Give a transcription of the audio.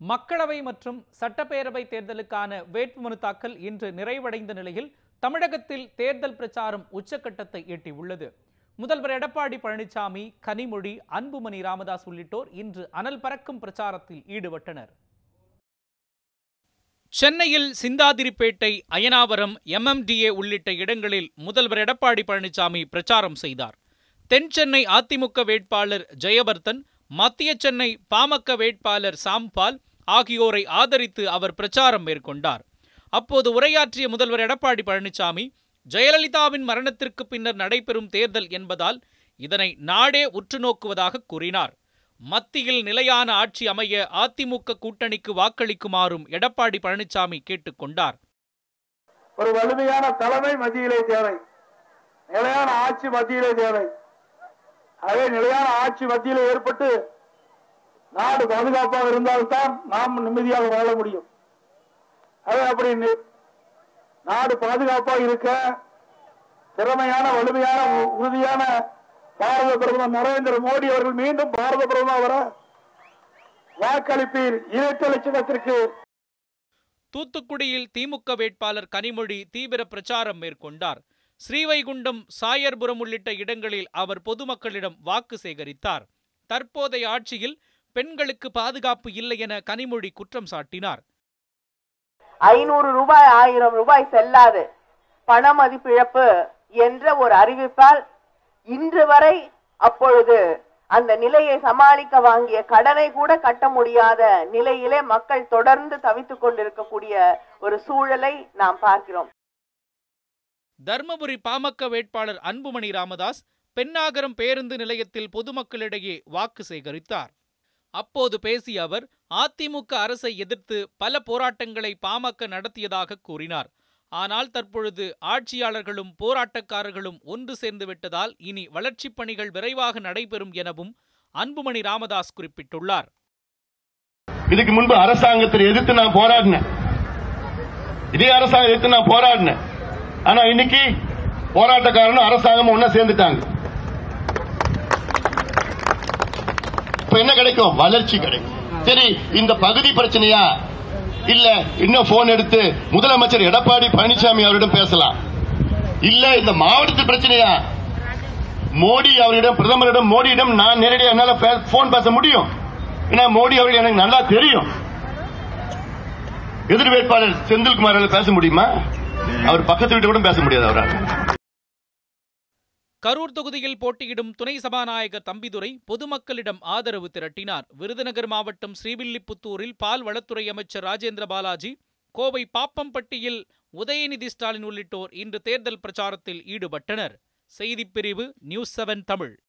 மக்களவை மற்றும் சட்டப்பேரவை தேர்தலுக்கான வேட்புமனு தாக்கல் இன்று நிறைவடைந்த நிலையில் தமிழகத்தில் தேர்தல் பிரச்சாரம் உச்சக்கட்டத்தை எட்டியுள்ளது. முதல்வர் எடப்பாடி பழனிசாமி கனிமொழி அன்புமணி ராமதாஸ் உள்ளிட்டோர் இன்று அனல் பறக்கும் பிரச்சாரத்தில் ஈடுபட்டனர். சென்னையில் சிந்தாதிரிப்பேட்டை அயனாவரம் எம்எம்டிஏ உள்ளிட்ட இடங்களில் முதல்வர் எடப்பாடி பழனிசாமி பிரச்சாரம் செய்தார். தென் சென்னை அதிமுக வேட்பாளர் ஜெயவர்தன் மத்திய சென்னை பாமக வேட்பாளர் சாம்பால் ஆகியோரை ஆதரித்து அவர் பிரச்சாரம் மேற்கொண்டார். அப்போது உரையாற்றிய முதல்வர் எடப்பாடி பழனிசாமி ஜெயலலிதாவின் மரணத்திற்கு பின்னர் நடைபெறும் தேர்தல் என்பதால் இதனை நாடே உற்று நோக்குவதாக கூறினார். மத்தியில் நிலையான ஆட்சி அமைய அதிமுக கூட்டணிக்கு வாக்களிக்குமாறும் எடப்பாடி பழனிசாமி கேட்டுக்கொண்டார் ஒரு வலிமையான தலைமை மத்தியிலே தேவை. நிலையான ஆட்சி மத்தியிலே தேவை. அதே நிலையான ஆட்சி மத்தியிலே ஏற்பட்டு நாடு பாதுகாப்பாக இருந்தால்தான் நாம் நிம்மதியாக வாழ முடியும். அது அப்படி நாடு பாதுகாப்பாக இருக்க திறமையான வலிமையான உறுதியான பாரத பிரதமர் நரேந்திர மோடி அவர்கள் மீண்டும் பாரத பிரதமர் வர வாக்களிப்பீர். இரண்டு லட்சத்திற்கு தூத்துக்குடியில் திமுக வேட்பாளர் கனிமொழி தீவிர பிரச்சாரம் மேற்கொண்டார். ஸ்ரீவைகுண்டம் சாயர்புரம் உள்ளிட்ட இடங்களில் அவர் பொதுமக்களிடம் வாக்கு சேகரித்தார். தற்போதைய ஆட்சியில் பெண்களுக்கு பாதுகாப்பு இல்லை என கனிமொழி குற்றம் சாட்டினார். ஐநூறு ரூபாய் ஆயிரம் ரூபாய் செல்லாது. பண மதிப்பிழப்பு என்ற ஒரு அறிவிப்பால் இன்று வரை அப்பொழுது அந்த நிலையை சமாளிக்க வாங்கிய கடனை கூட கட்ட முடியாத நிலையிலே மக்கள் தொடர்ந்து தவித்துக் கொண்டிருக்கக்கூடிய ஒரு சூழலை நாம் பார்க்கிறோம். தர்மபுரி பாமக வேட்பாளர் அன்புமணி ராமதாஸ் பென்னாகரம் பேருந்து நிலையத்தில் பொதுமக்களிடையே வாக்கு சேகரித்தார். அப்போது பேசிய அவர் அதிமுக அரசை எதிர்த்து பல போராட்டங்களை பாமக நடத்தியதாக கூறினார். ஆனால் தற்பொழுது ஆட்சியாளர்களும் போராட்டக்காரர்களும் ஒன்று சேர்ந்து விட்டதால் இனி வளர்ச்சிப் பணிகள் விரைவாக நடைபெறும் எனவும் அன்புமணி ராமதாஸ் குறிப்பிட்டுள்ளார். இதுக்கு முன்பு அரசாங்கத்தை எதிர்த்து நான் போராடினேன். இதே அரசாங்கம் எதிர்த்து நான் போராடினேன். ஆனா இன்னைக்கு போராட்டக்காரனும் அரசாங்கமும் ஒன்னா சேர்ந்துட்டாங்க. என்ன கிடைக்கும்? வளர்ச்சி கிடைக்கும். சரி இந்த பகுதி பிரச்சனையா? இல்ல இன்னும் போன் எடுத்து முதலமைச்சர் எடப்பாடி பழனிசாமி அவரிடம் பேசலாம். இல்ல இந்த மாவட்டத்து பிரச்சனையா? மோடி அவரிடம் பிரதமரிடம் மோடியிடம் நான் நேரடியாக என்னால போன் பேச முடியும். ஏன்னா மோடி அவர்கள் எனக்கு நல்லா தெரியும். எதிர் வேட்பாளர் செந்தில்குமார் பேச முடியுமா? அவர் பக்கத்து வீட்டு கூட பேச முடியாது அவரால். கரூர் தொகுதியில் போட்டியிடும் துணை சபாநாயகர் தம்பிதுரை பொதுமக்களிடம் ஆதரவு திரட்டினார். விருதுநகர் மாவட்டம் ஸ்ரீவில்லிபுத்தூரில் பால் வளத்துறை அமைச்சர் ராஜேந்திர பாலாஜி கோவை பாப்பம்பட்டியில் உதயநிதி ஸ்டாலின் உள்ளிட்டோர் இன்று தேர்தல் பிரச்சாரத்தில் ஈடுபட்டனர். செய்திப் பிரிவு நியூஸ் செவன் தமிழ்.